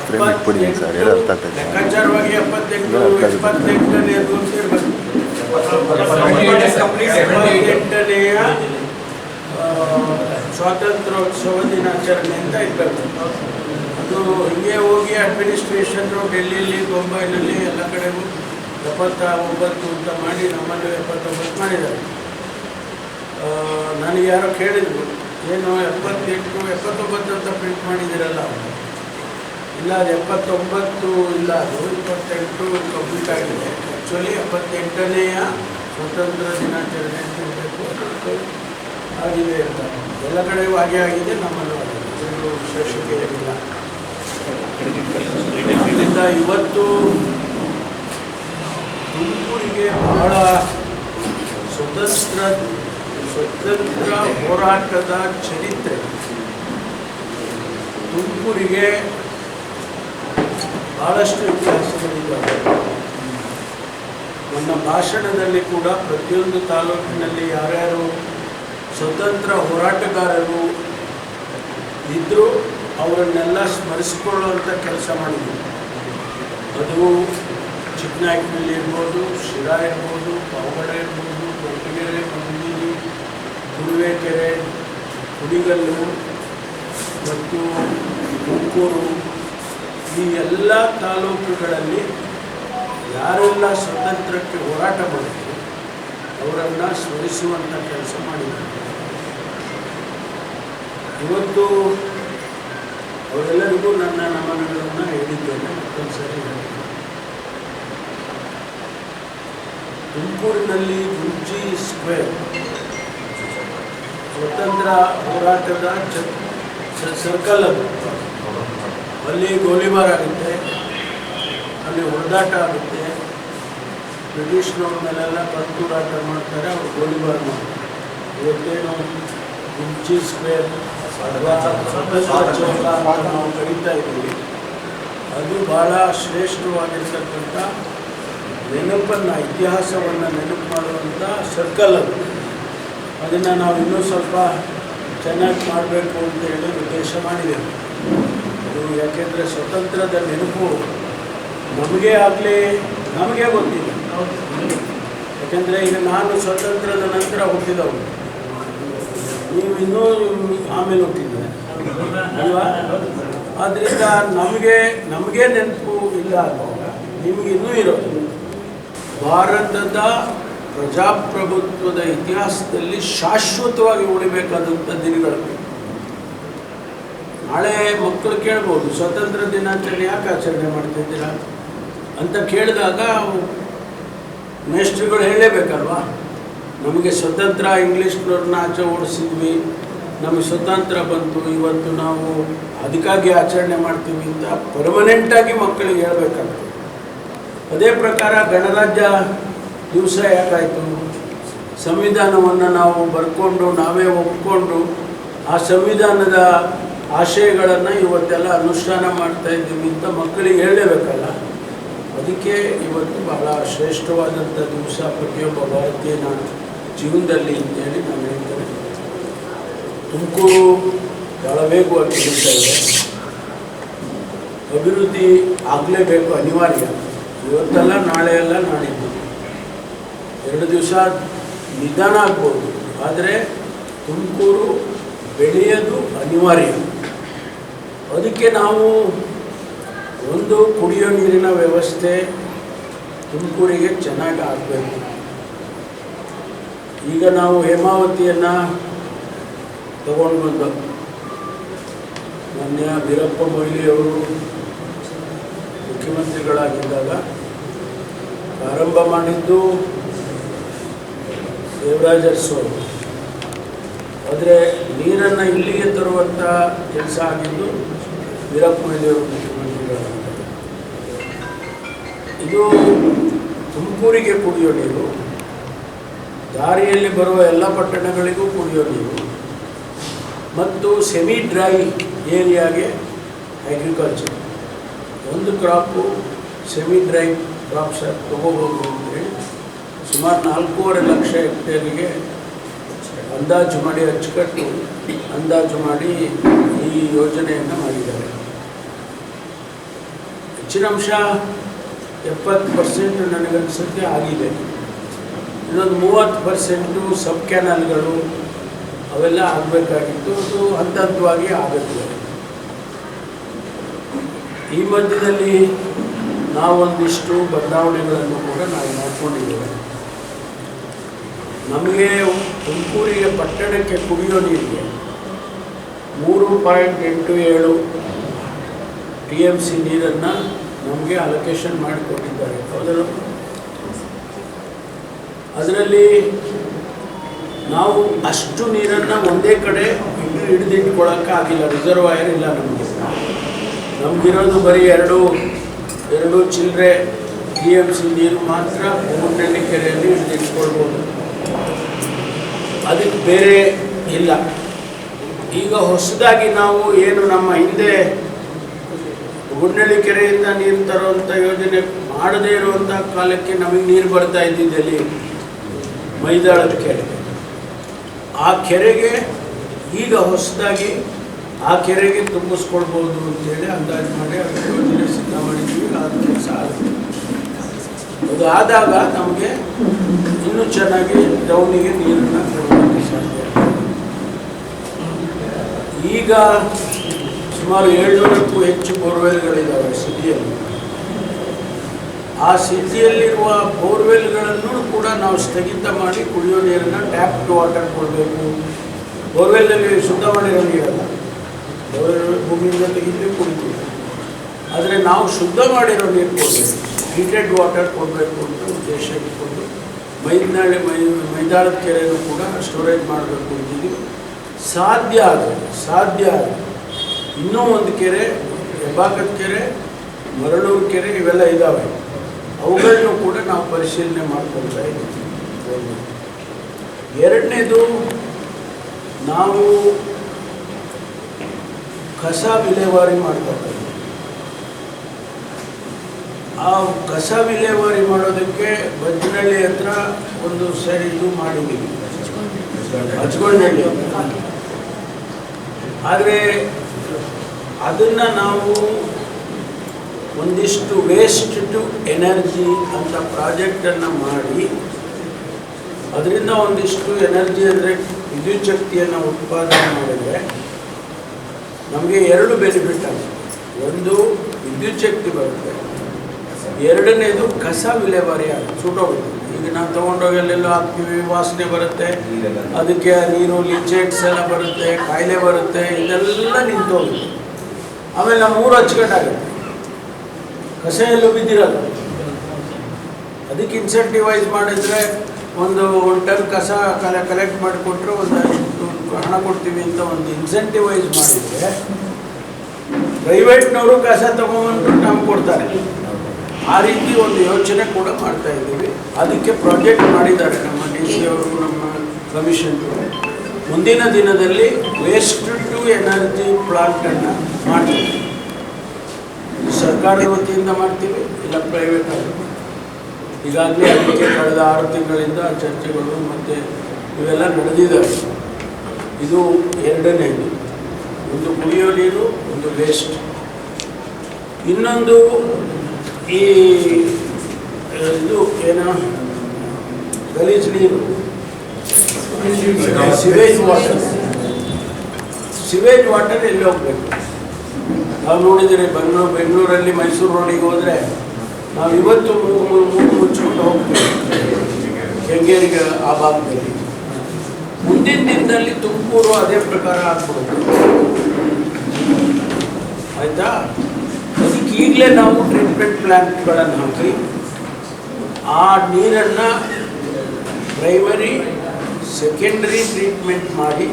Frame ಇಟ್ಬಿಡಿ sir, ಏನೋ ಅರ್ಥ ಆಗ್ತದೆ ಎಪ್ಪತ್ತೆಂಟನೆಯ ಸ್ವಾತಂತ್ರ್ಯೋತ್ಸವ ದಿನಾಚರಣೆ ಅಂತ ಇರ್ಬೇಕು. ಅದು ಹಿಂಗೆ ಹೋಗಿ ಅಡ್ಮಿನಿಸ್ಟ್ರೇಷನ್ನು ಡೆಲ್ಲಿಯಲ್ಲಿ ಬೊಂಬೈನಲ್ಲಿ ಎಲ್ಲ ಕಡೆಗೂ ಎಪ್ಪತ್ತ ಒಂಬತ್ತು ಅಂತ ಮಾಡಿ ನಮ್ಮಲ್ಲಿ ಎಪ್ಪತ್ತೊಂಬತ್ತು ಮಾಡಿದ್ದಾರೆ. ಆ, ನನಗೆ ಯಾರೋ ಕೇಳಿದ್ರು ಏನು ಎಪ್ಪತ್ತೆಂಟು ಎಪ್ಪತ್ತೊಂಬತ್ತು ಅಂತ ಪ್ರಿಂಟ್ ಮಾಡಿದ್ದೀರಲ್ಲ ಇಲ್ಲ ಎಪ್ಪತ್ತೊಂಬತ್ತು, ಇಲ್ಲ, ಅದು ಇಪ್ಪತ್ತೆಂಟು ಕಂಪ್ಲೀಟ್ ಆಗಿದೆ. ಆ್ಯಕ್ಚುಲಿ ಎಪ್ಪತ್ತೆಂಟನೆಯ ಸ್ವತಂತ್ರ ದಿನಾಚರಣೆ ಅಂತ ಇರಬೇಕು ಆಗಿದೆ ಅಂತ. ಎಲ್ಲ ಕಡೆಯೂ ಹಾಗೆ ಆಗಿದೆ, ನಮ್ಮಲ್ಲೂ ಆಗಿದೆ. ವಿಶೇಷತೆ ಏನಿಲ್ಲ. ಇದರಿಂದ ಇವತ್ತು ತುಮಕೂರಿಗೆ ಬಹಳ ಸ್ವತಂತ್ರ ಸ್ವತಂತ್ರ ಹೋರಾಟದ ಚರಿತ್ರೆ. ತುಮಕೂರಿಗೆ ಬಹಳಷ್ಟು ಇತಿಹಾಸಗಳಿದ್ದಾವೆ ನನ್ನ ಭಾಷಣದಲ್ಲಿ ಕೂಡ ಪ್ರತಿಯೊಂದು ತಾಲೂಕಿನಲ್ಲಿ ಯಾರ್ಯಾರು ಸ್ವತಂತ್ರ ಹೋರಾಟಗಾರರು ಇದ್ದರೂ ಅವರನ್ನೆಲ್ಲ ಸ್ಮರಿಸಿಕೊಳ್ಳುವಂಥ ಕೆಲಸ ಮಾಡಿದ್ವಿ ಅದು ಚಿಕ್ಕನಾಯಕನಲ್ಲಿ ಇರ್ಬೋದು, ಶಿರಾ ಇರ್ಬೋದು ಪಾವಗಡ ಇರ್ಬೋದು, ಕೊಟ್ಟಿಗೆರೆ ಮಂದಿನಿ ಗುರುವೇಕೆರೆ, ಕುಡಿಗಲ್ಲು ಮತ್ತು ತುಮಕೂರು ಈ ಎಲ್ಲ ತಾಲೂಕುಗಳಲ್ಲಿ ಯಾರೆಲ್ಲ ಸ್ವತಂತ್ರಕ್ಕೆ ಹೋರಾಟ ಮಾಡಿದ್ರು, ಅವರನ್ನು ಸ್ಮರಿಸುವಂಥ ಕೆಲಸ ಮಾಡಿದ್ದಾರೆ ಇವತ್ತು ಅವರೆಲ್ಲರಿಗೂ ನನ್ನ ನಮನಗಳನ್ನು ಹೇಳಿದ್ದೇನೆ ಮತ್ತೊಂದು ಸರಿ. ತುಮಕೂರಿನಲ್ಲಿ ಗುಂಜಿ ಸ್ಕ್ವೇರ್, ಸ್ವತಂತ್ರ ಹೋರಾಟದ ಸರ್ಕಲ್ ಅದು ಅಲ್ಲಿ ಗೋಲಿಬಾರ್ ಆಗುತ್ತೆ, ಅಲ್ಲಿ ಹೊಡೆದಾಟ ಆಗುತ್ತೆ. ಬ್ರಿಟಿಷ್ನವ್ರ ಮೇಲೆಲ್ಲ ಕರ್ತೂರಾಟ ಮಾಡ್ತಾರೆ, ಅವ್ರು ಗೋಲಿಬಾರ್ ಮಾಡ್ತಾರೆ. ಇವತ್ತೇನು ಗುಂಚಿ ಸ್ಕ್ವೇರ್ ಚೌಕ ನಾವು ಕರೀತಾ ಇದ್ದೀವಿ. ಅದು ಭಾಳ ಶ್ರೇಷ್ಠವಾಗಿರ್ತಕ್ಕಂಥ ನೆನಪನ್ನು, ಇತಿಹಾಸವನ್ನು ನೆನಪು ಮಾಡುವಂಥ ಸರ್ಕಲ್ ಅದು. ಅದನ್ನು ನಾವು ಇನ್ನೂ ಸ್ವಲ್ಪ ಚೆನ್ನಾಗಿ ಮಾಡಬೇಕು ಅಂತ ಹೇಳಿ ಉದ್ದೇಶ ಮಾಡಿದ್ದೇವೆ. ಅದು ಯಾಕೆಂದರೆ ಸ್ವತಂತ್ರದ ನೆನಪು ನಮಗೆ ಆಗಲಿ, ನಮಗೆ ಗೊತ್ತಿಲ್ಲ. ಯಾಕೆಂದರೆ ಈಗ ನಾನು ಸ್ವತಂತ್ರದ ನಂತರ ಹುಟ್ಟಿದವನು. ನೀವು ಇನ್ನೂ ಆಮೇಲೆ ಹುಟ್ಟಿದ್ದೆ ಅಲ್ವಾ? ಆದ್ದರಿಂದ ನಮಗೆ ನಮಗೆ ನೆನಪು ಇಲ್ಲ ನಿಮಗೆ ಇನ್ನೂ ಇರೋದು. ಭಾರತದ ಪ್ರಜಾಪ್ರಭುತ್ವದ ಇತಿಹಾಸದಲ್ಲಿ ಶಾಶ್ವತವಾಗಿ ಉಳಿಬೇಕಾದಂಥ ದಿನಗಳು. ನಾಳೆ ಮಕ್ಕಳು ಕೇಳ್ಬೋದು ಸ್ವತಂತ್ರ ದಿನಾಚರಣೆ ಯಾಕೆ ಆಚರಣೆ ಮಾಡ್ತಿದ್ದೀರಾ ಅಂತ ಕೇಳಿದಾಗ ಮೇಸ್ಟ್ರಿಗಳು ಹೇಳಲೇಬೇಕಲ್ವಾ? ನಮಗೆ ಸ್ವತಂತ್ರ ಇಂಗ್ಲೀಷ್ನವ್ರನ್ನ ಆಚೆ ಓಡಿಸಿದ್ವಿ, ನಮಗೆ ಸ್ವತಂತ್ರ ಬಂತು, ಇವತ್ತು ನಾವು ಅದಕ್ಕಾಗಿ ಆಚರಣೆ ಮಾಡ್ತೀವಿ ಅಂತ ಪರ್ಮನೆಂಟಾಗಿ ಮಕ್ಕಳಿಗೆ ಹೇಳ್ಬೇಕಾಗ್ತದೆ ಅದೇ ಪ್ರಕಾರ ಗಣರಾಜ್ಯ ದಿವಸ ಯಾಕಾಯಿತು? ಸಂವಿಧಾನವನ್ನು ನಾವು ಬರ್ಕೊಂಡು, ನಾವೇ ಒಪ್ಕೊಂಡು, ಆ ಸಂವಿಧಾನದ ಆಶಯಗಳನ್ನು ಇವತ್ತೆಲ್ಲ ಅನುಷ್ಠಾನ ಮಾಡ್ತಾ ಇದ್ದೀವಿ ಅಂತ ಮಕ್ಕಳಿಗೆ ಹೇಳಲೇಬೇಕಲ್ಲ? ಅದಕ್ಕೆ ಇವತ್ತು ಬಹಳ ಶ್ರೇಷ್ಠವಾದಂಥ ದಿವಸ ಪ್ರತಿಯೊಬ್ಬ ಭಾರತೀಯನ ಜೀವನದಲ್ಲಿ ಅಂತೇಳಿ ನಾನು ಹೇಳ್ತೇನೆ. ತುಮಕೂರು ಬಹಳ ವೇಗವಾಗಿ ಬೆಳೀತಾ ಇದೆ. ಅಭಿವೃದ್ಧಿ ಆಗಲೇಬೇಕು ಅನಿವಾರ್ಯ. ಇವತ್ತಲ್ಲ ನಾಳೆ ಅಲ್ಲ ನಾಡಿದ್ದು. ಎರಡು ದಿವಸ ನಿಧಾನ ಆಗ್ಬೋದು. ಆದರೆ ತುಮಕೂರು ಬೆಳೆಯೋದು ಅನಿವಾರ್ಯ. ಅದಕ್ಕೆ ನಾವು ಒಂದು ಕುಡಿಯೋ ನೀರಿನ ವ್ಯವಸ್ಥೆ ತುಮಕೂರಿಗೆ ಚೆನ್ನಾಗಿ ಆಗಬೇಕು. ಈಗ ನಾವು ಹೇಮಾವತಿಯನ್ನು ತಗೊಂಡು ಬಂದು ಮೊನ್ನೆ ವೀರಪ್ಪ ಮೊಯ್ಲಿಯವರು ಮುಖ್ಯಮಂತ್ರಿಗಳಾಗಿದ್ದಾಗ ಪ್ರಾರಂಭ ಮಾಡಿದ್ದು ದೇವರಾಜ ಅವರು ಆದರೆ ನೀರನ್ನು ಇಲ್ಲಿಗೆ ತರುವಂಥ ಕೆಲಸ ಆಗಿದ್ದು ವೀರಪ್ಪ ಇದು ತುಮಕೂರಿಗೆ ಕುಡಿಯೋ ನೀರು, ದಾರಿಯಲ್ಲಿ ಬರುವ ಎಲ್ಲ ಪಟ್ಟಣಗಳಿಗೂ ಕುಡಿಯೋ ನೀರು, ಮತ್ತು ಸೆಮಿ ಡ್ರೈ ಏರಿಯಾಗೆ ಅಗ್ರಿಕಲ್ಚರ್ ಒಂದು ಕ್ರಾಪು ಸೆಮಿ ಡ್ರೈ ಕ್ರಾಪ್ಸ್ ತಗೋಬೋದು ಅಂದರೆ ಸುಮಾರು ನಾಲ್ಕೂವರೆ ಲಕ್ಷ ಹೆಕ್ಟೇರಿಗೆ ಅಂದಾಜು ಮಾಡಿ, ಅಚ್ಚುಕಟ್ಟು ಅಂದಾಜು ಮಾಡಿ ಈ ಯೋಜನೆಯನ್ನು ಮಾಡಿದ್ದಾರೆ. ಹೆಚ್ಚಿನ ಅಂಶ ಎಪ್ಪತ್ತು ಪರ್ಸೆಂಟ್ ನನಗನ್ಸುತ್ತೆ, ಆಗಿದೆ. ಇನ್ನೊಂದು ಮೂವತ್ತು ಪರ್ಸೆಂಟು ಸಬ್ ಕ್ಯಾನಲ್ಗಳು ಅವೆಲ್ಲ ಆಗಬೇಕಾಗಿತ್ತು. ಅದು ಹಂತ ಹಂತವಾಗಿ ಆಗುತ್ತೆ. ಈ ಮಧ್ಯದಲ್ಲಿ ನಾವೊಂದಿಷ್ಟು ಬದಲಾವಣೆಗಳನ್ನು ಕೂಡ ನಾವು ನೋಡ್ಕೊಂಡಿದ್ದೇವೆ ನಮಗೆ ತುಮಕೂರಿಗೆ ಪಟ್ಟಣಕ್ಕೆ ಕುಡಿಯೋ ನೀರಿಗೆ ಮೂರು ಪಾಯಿಂಟ್ ಎಂಟು ಏಳು ಟಿ ಎಂ ಸಿ ನೀರನ್ನು ನಮಗೆ ಅಲೊಕೇಶನ್ ಮಾಡಿಕೊಟ್ಟಿದ್ದಾರೆ. ಹೌದಲ್ಲ? ಅದರಲ್ಲಿ ನಾವು ಅಷ್ಟು ನೀರನ್ನು ಒಂದೇ ಕಡೆ ಹಿಡಿದಿಟ್ಕೊಳ್ಳೋಕ್ಕಾಗಿಲ್ಲ ರಿಸರ್ವಾಯರ್ ಇಲ್ಲ ನಮಗೆ. ನಮಗಿರೋದು ಬರೀ ಎರಡು ಎರಡು ಚಿಲ್ಲರೆ ಡಿ ಎಂ ಸಿ ನೀರು ಮಾತ್ರ ಮೂರನೇ ಕೆರೆಯಲ್ಲಿ ಹಿಡಿದಿಟ್ಕೊಳ್ಬೋದು ಅದಕ್ಕೆ ಬೇರೆ ಇಲ್ಲ. ಈಗ ಹೊಸದಾಗಿ ನಾವು ಏನು ನಮ್ಮ ಹಿಂದೆ ಗುಂಡಳ್ಳಿ ಕೆರೆಯಿಂದ ನೀರು ತರುವಂಥ ಯೋಜನೆ ಮಾಡದೇ ಇರುವಂಥ ಕಾಲಕ್ಕೆ ನಮಗೆ ನೀರು ಬರ್ತಾ ಇದ್ದಿದ್ದಲ್ಲಿ ಮೈದಾಳದ ಕೆರೆ. ಆ ಕೆರೆಗೆ ಈಗ ಹೊಸದಾಗಿ ಆ ಕೆರೆಗೆ ತುಂಬಿಸ್ಕೊಳ್ಬೋದು ಅಂತೇಳಿ ಅಂದಾಜು ಮಾಡಿ ಅದಕ್ಕೆ ಯೋಜನೆ ಸಿದ್ಧ ಮಾಡಿದ್ವಿ. ಅದು ಕೆಲಸ ಆಗುತ್ತೆ ಅದು ಆದಾಗ ನಮಗೆ ಇನ್ನೂ ಚೆನ್ನಾಗಿ ಡೌನಿಗೆ ನೀರನ್ನು ಕೊಡೋದಕ್ಕೆ ಸಾಧ್ಯ ಈಗ ಸುಮಾರು ಏಳ್ನೂರಕ್ಕೂ ಹೆಚ್ಚು ಬೋರ್ವೆಲ್ಗಳಿದ್ದಾವೆ ಸಿಟಿಯಲ್ಲಿ. ಆ ಸಿಟಿಯಲ್ಲಿರುವ ಬೋರ್ವೆಲ್ಗಳನ್ನು ಕೂಡ ನಾವು ಸ್ಥಗಿತ ಮಾಡಿ ಕುಡಿಯೋ ನೀರನ್ನು ಟ್ಯಾಪ್ ವಾಟರ್ ಕೊಡಬೇಕು. ಬೋರ್ವೆಲ್ನಲ್ಲಿ ಶುದ್ಧ ಮಾಡಿರೋ ನೀರಲ್ಲ. ಬೋರ್ವೆಲ್ ಭೂಮಿಯಿಂದ ತೆಗೆದು ಕುಡಿತೀವಿ ಆದರೆ ನಾವು ಶುದ್ಧ ಮಾಡಿರೋ ನೀರು ಕೊಡಬೇಕು. ಹೀಟೆಡ್ ವಾಟರ್ ಕೊಡಬೇಕು ಅಂತ ಉದ್ದೇಶ ಇಟ್ಕೊಂಡು ಮೈದಾಳಿ ಮೈ, ಮೈದಾಳದ ಕೆರೆಯನ್ನು ಕೂಡ ಸ್ಟೋರೇಜ್ ಮಾಡಬೇಕು ಅಂತಿದ್ದೀವಿ. ಸಾಧ್ಯ ಆದರೆ ಸಾಧ್ಯ ಆದರೆ ಇನ್ನೂ ಒಂದು ಕೆರೆ ಹೆಬ್ಬಾಕದ ಕೆರೆ ಮರಳೂರು ಕೆರೆ ಇವೆಲ್ಲ ಇದ್ದಾವೆ ಅವುಗಳನ್ನು ಕೂಡ ನಾವು ಪರಿಶೀಲನೆ ಮಾಡ್ಕೊಳ್ತಾ ಇದ್ದೀವಿ. ಒಂದು. ಎರಡನೇದು ನಾವು ಕಸ ವಿಲೇವಾರಿ ಮಾಡ್ಕೊಳ್ತೀವಿ ಆ ಕಸ ವಿಲೇವಾರಿ ಮಾಡೋದಕ್ಕೆ ಬಜ್ರಳ್ಳಿ ಹತ್ರ ಒಂದು ಸರಿ ಇದು ಮಾಡಿದ್ದೀವಿ. ಹಚ್ಕೊಂಡಳ್ಳಿ ಆದರೆ ಅದನ್ನು ನಾವು ಒಂದಿಷ್ಟು ವೇಸ್ಟ್ ಟು ಎನರ್ಜಿ ಅಂತ ಪ್ರಾಜೆಕ್ಟನ್ನು ಮಾಡಿ ಅದರಿಂದ ಒಂದಿಷ್ಟು ಎನರ್ಜಿ ಅಂದರೆ ವಿದ್ಯುತ್ ಶಕ್ತಿಯನ್ನು ಉತ್ಪಾದನೆ ಮಾಡಿದರೆ ನಮಗೆ ಎರಡು ಬೆನಿಫಿಟ್ ಆಗುತ್ತೆ ಒಂದು ವಿದ್ಯುತ್ ಶಕ್ತಿ ಬರುತ್ತೆ ಎರಡನೇದು ಕಸ ವಿಲೇವಾರಿ ಆಗುತ್ತೆ ಸುಟ್ಟೋಗುತ್ತೆ ಈಗ ನಾವು ತೊಗೊಂಡೋಗಿ ಅಲ್ಲೆಲ್ಲ ಹಾಕ್ತೀವಿ ವಾಸನೆ ಬರುತ್ತೆ ಅದಕ್ಕೆ ನೀರು ಲಿಚೇಟ್ಸ್ ಎಲ್ಲ ಬರುತ್ತೆ ಕಾಯಿಲೆ ಬರುತ್ತೆ ಇದೆಲ್ಲ ನಿಂತೋಗುತ್ತೆ. ಆಮೇಲೆ ನಮ್ಮ ಊರು ಅಚ್ಚುಕಟ್ಟಾಗುತ್ತೆ ಕಸ ಎಲ್ಲೂ ಬಿದ್ದಿರಲ್ಲ ಅದಕ್ಕೆ ಇನ್ಸೆಂಟಿವೈಸ್ ಮಾಡಿದರೆ ಒಂದು ಒಂದು ಟನ್ ಕಸ ಕಲೆ ಕಲೆಕ್ಟ್ ಮಾಡಿಕೊಟ್ರೆ ಒಂದು ಹಣ ಕೊಡ್ತೀವಿ ಅಂತ ಒಂದು ಇನ್ಸೆಂಟಿವೈಸ್ ಮಾಡಿದರೆ ಪ್ರೈವೇಟ್ನವರು ಕಸ ತಗೊಂಡು ನಮ್ಗೆ ಕೊಡ್ತಾರೆ. ಆ ರೀತಿ ಒಂದು ಯೋಚನೆ ಕೂಡ ಮಾಡ್ತಾ ಇದ್ದೀವಿ. ಅದಕ್ಕೆ ಪ್ರಾಜೆಕ್ಟ್ ಮಾಡಿದ್ದಾರೆ ನಮ್ಮ ಡಿ ಸಿ ಅವರು ನಮ್ಮ ಕಮಿಷನ್ ಮುಂದಿನ ದಿನದಲ್ಲಿ ವೇಸ್ಟ್ ಟು ಎನರ್ಜಿ ಪ್ಲಾಂಟನ್ನು ಮಾಡ್ತೀವಿ. ಸರ್ಕಾರದ ವತಿಯಿಂದ ಮಾಡ್ತೀವಿ ಇಲ್ಲ ಪ್ರೈವೇಟ್ ಆಗಿ ಈಗಾಗಲೇ ಅದಕ್ಕೆ ಕಳೆದ ಆರು ತಿಂಗಳಿಂದ ಚರ್ಚೆಗಳು ಮತ್ತು ಇವೆಲ್ಲ ನಡೆದಿದ್ದಾವೆ. ಇದು ಎರಡನೇ ಒಂದು ಕುಡಿಯೋ ನೀರು ಒಂದು ವೇಸ್ಟ್ ಇನ್ನೊಂದು ಈ ಇದು ಏನೋ ಗಲೀಜು ನೀರು. ಸಿವೇಜ್ ವಾಟರ್ ಸಿವೇಜ್ ವಾಟರ್ ಎಲ್ಲಿ ಹೋಗ್ಬೇಕು? ನಾವು ನೋಡಿದರೆ ಬೆಂಗಳೂರು, ಬೆಂಗಳೂರಲ್ಲಿ ಮೈಸೂರು ರೋಡಿಗೆ ಹೋದರೆ ನಾವು ಇವತ್ತು ಮೂರು ಮೂರು ಮೂರು ಮುಚ್ಚಿಕೊಂಡು ಹೋಗ್ತೀವಿ. ಕೆಂಗೇರಿಗೆ ಆ ಭಾಗದಲ್ಲಿ. ಮುಂದಿನ ದಿನದಲ್ಲಿ ತುಮಕೂರು ಅದೇ ಪ್ರಕಾರ ಆಗ್ಬೋದು ಆಯಿತಾ? ಅದಕ್ಕೆ ಈಗಲೇ ನಾವು ಟ್ರೀಟ್ಮೆಂಟ್ ಪ್ಲ್ಯಾಂಟ್ಗಳನ್ನು ಹಾಕಿ, ಆ ನೀರನ್ನು ಪ್ರೈಮರಿ ಸೆಕೆಂಡರಿ ಟ್ರೀಟ್ಮೆಂಟ್ ಮಾಡಿ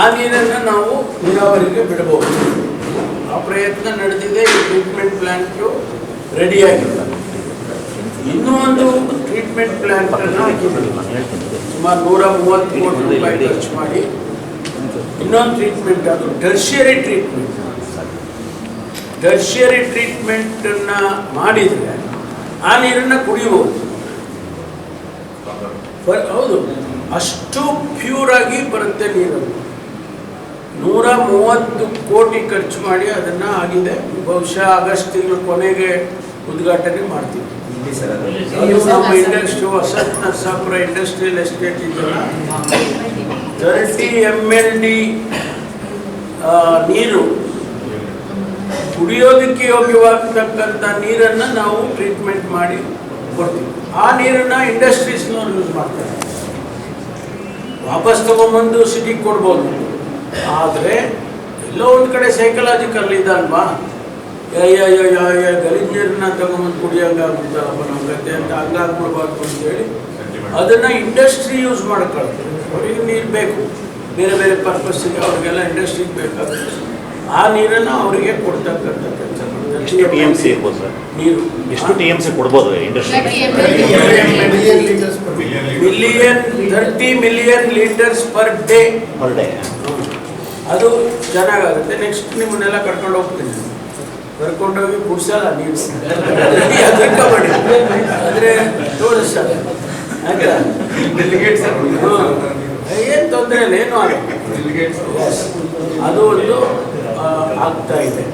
ಆ ನೀರನ್ನು ನಾವು ನೀರಾವರಿಗೆ ಬಿಡಬಹುದು. ಆ ಪ್ರಯತ್ನ ನಡೆದಿದೆ, ಈ ಟ್ರೀಟ್ಮೆಂಟ್ ಪ್ಲ್ಯಾಂಟು ರೆಡಿಯಾಗಿಲ್ಲ ಇನ್ನೂ ಒಂದು ಟ್ರೀಟ್ಮೆಂಟ್ ಪ್ಲ್ಯಾಂಟನ್ನು ಸುಮಾರು ನೂರ ಮೂವತ್ತು ಕೋಟಿ ರೂಪಾಯಿ ಖರ್ಚು ಮಾಡಿ ಇನ್ನೊಂದು ಟ್ರೀಟ್ಮೆಂಟ್ ಅದು ಟರ್ಷಿಯರಿ ಟ್ರೀಟ್ಮೆಂಟ್ ಟರ್ಷಿಯರಿ ಟ್ರೀಟ್ಮೆಂಟನ್ನು ಮಾಡಿದರೆ ಆ ನೀರನ್ನು ಕುಡಿಯಬಹುದು. ಹೌದು. ಅಷ್ಟು ಪ್ಯೂರ್ ಆಗಿ ಬರುತ್ತೆ ನೀರು ನೂರ ಮೂವತ್ತು ಕೋಟಿ ಖರ್ಚು ಮಾಡಿ ಅದನ್ನು ಆಗಿದೆ. ಬಹುಶಃ ಆಗಸ್ಟ್ ತಿಂಗಳ ಕೊನೆಗೆ ಉದ್ಘಾಟನೆ ಮಾಡ್ತೀವಿ. ನಮ್ಮ ಇಂಡಸ್ಟ್ರಿ ಹೊಸ ನರಸಾಪುರ ಇಂಡಸ್ಟ್ರಿಯಲ್ ಎಸ್ಟೇಟ್ ಇದೆಯಲ್ಲ? ತರ್ಟಿ ಎಂ ಎಲ್ ಡಿ ನೀರು. ಕುಡಿಯೋದಕ್ಕೆ ಯೋಗ್ಯವಾಗ್ತಕ್ಕಂಥ ನೀರನ್ನು ನಾವು ಟ್ರೀಟ್ಮೆಂಟ್ ಮಾಡಿ ಕೊಡ್ತೀವಿ. ಆ ನೀರನ್ನು ಇಂಡಸ್ಟ್ರೀಸ್ನವ್ರು ಯೂಸ್ ಮಾಡ್ತಾರೆ. ವಾಪಸ್ ತಗೊಂಬಂದು ಸಿಟಿಗೆ ಕೊಡ್ಬೋದು. ಆದರೆ ಎಲ್ಲೋ ಒಂದು ಕಡೆ ಸೈಕಲಾಜಿಕಲ್ ಇದಲ್ವಾ ಗಲೀಜ್ ನೀರನ್ನ ತಗೊಂಬಂದು ಕುಡಿಯೋಂಗಾಗುತ್ತಲ್ಲಪ್ಪ ನಮ್ಮ ಗದ್ದೆ ಅಂತ ಹಂಗಾಗ್ಬಿಡ್ಬಾರ್ದು ಅಂತೇಳಿ ಅದನ್ನು ಇಂಡಸ್ಟ್ರಿ ಯೂಸ್ ಮಾಡ್ಕೊಳ್ತಾರೆ ಅವ್ರಿಗೆ ನೀರು ಬೇಕು. ಬೇರೆ ಬೇರೆ ಪರ್ಪಸ್ಸಿಗೆ ಅವ್ರಿಗೆಲ್ಲ ಇಂಡಸ್ಟ್ರಿಗೆ ಬೇಕಾಗುತ್ತೆ. ಆ ನೀರನ್ನು ಅವರಿಗೆ ಕೊಡ್ತಕ್ಕಂಥ ಕೆಲಸ ಎಷ್ಟು ಟಿ ಎಂ ಸಿ ಇರ್ಬೋದು ಸರ್? ನೀರು. ಎಷ್ಟು ಟಿ ಎಂ ಸಿ ಕೊಡ್ಬೋದು industry million thirty million litres per day per day ಅದು ಚೆನ್ನಾಗಾಗುತ್ತೆ. ನೆಕ್ಸ್ಟ್ ನಿಮ್ಮನ್ನೆಲ್ಲ ಕರ್ಕೊಂಡು ಹೋಗ್ತೀನಿ. ಕರ್ಕೊಂಡೋಗಿ ಕುಡ್ಸಲ್ಲ ನೀವು ಮಾಡಿ. ಅಂದರೆ ತೋರಿಸ್ತಾರೆ ಆಯ್ತಾ? ಏನು ತೊಂದರೆ ಇಲ್ಲ ಏನು. ಅದು ಒಂದು ಆಗ್ತಾ ಇದೆ.